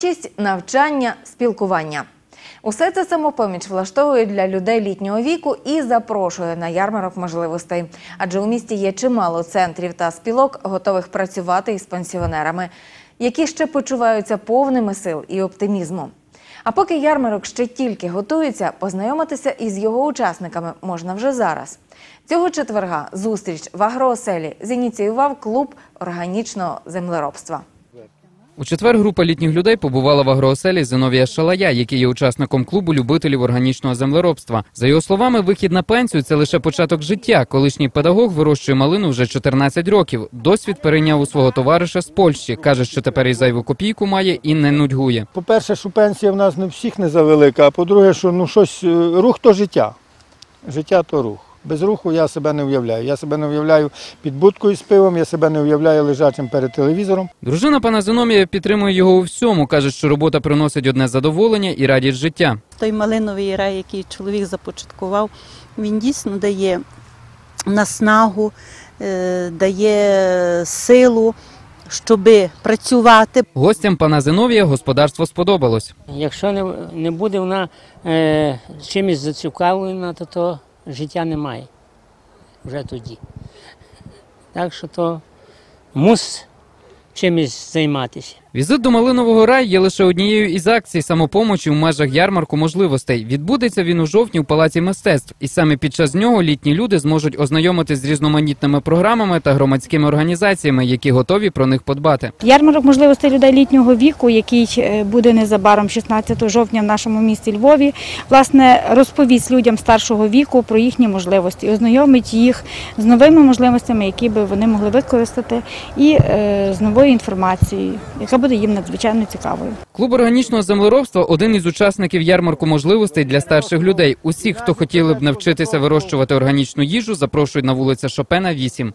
Творчість, навчання, спілкування. Усе це самопоміч влаштовує для людей літнього віку і запрошує на ярмарок можливостей. Адже у місті є чимало центрів та спілок, готових працювати із пенсіонерами, які ще почуваються повними сил і оптимізму. А поки ярмарок ще тільки готується, познайомитися із його учасниками можна вже зараз. Цього четверга зустріч в агрооселі зініціював клуб органічного землеробства. У четвер група літніх людей побувала в агрооселі Зиновія Шалая, який є учасником клубу любителів органічного землеробства. За його словами, вихід на пенсію це лише початок життя. Колишній педагог вирощує малину вже 14 років. Досвід перейняв у свого товариша з Польщі. каже, що тепер і зайву копійку має і не нудьгує. По-перше, що пенсія в нас не всіх не завелика, а по-друге, що ну щось е, рух то життя. Життя то рух. Без руху я себе не уявляю. Я себе не уявляю під будкою з пивом, я себе не уявляю лежачим перед телевізором. Дружина пана Зиномія підтримує його у всьому. каже, що робота приносить одне задоволення і радість життя. Той малиновий рай, який чоловік започаткував, він дійсно дає наснагу, е, дає силу, щоб працювати. Гостям пана Зиновія господарство сподобалось. Якщо не, не буде вона е, чимось зацікавлена, то, то життя немає вже тоді. Так що то мус чимось займатися. Візит до Малинового раю є лише однією із акцій самопомочі в межах ярмарку можливостей. Відбудеться він у жовтні у палаці мистецтв, і саме під час нього літні люди зможуть ознайомитись з різноманітними програмами та громадськими організаціями, які готові про них подбати. Ярмарок можливостей людей літнього віку, який е, буде незабаром 16 жовтня в нашому місті Львові, власне розповість людям старшого віку про їхні можливості, ознайомить їх з новими можливостями, які би вони могли використати, і е, з новою інформацією, яка буде їм надзвичайно цікавою. Клуб органічного землеробства один із учасників ярмарку можливостей для старших людей. Усіх, хто хотіли б навчитися вирощувати органічну їжу, запрошують на вулиця Шопена 8.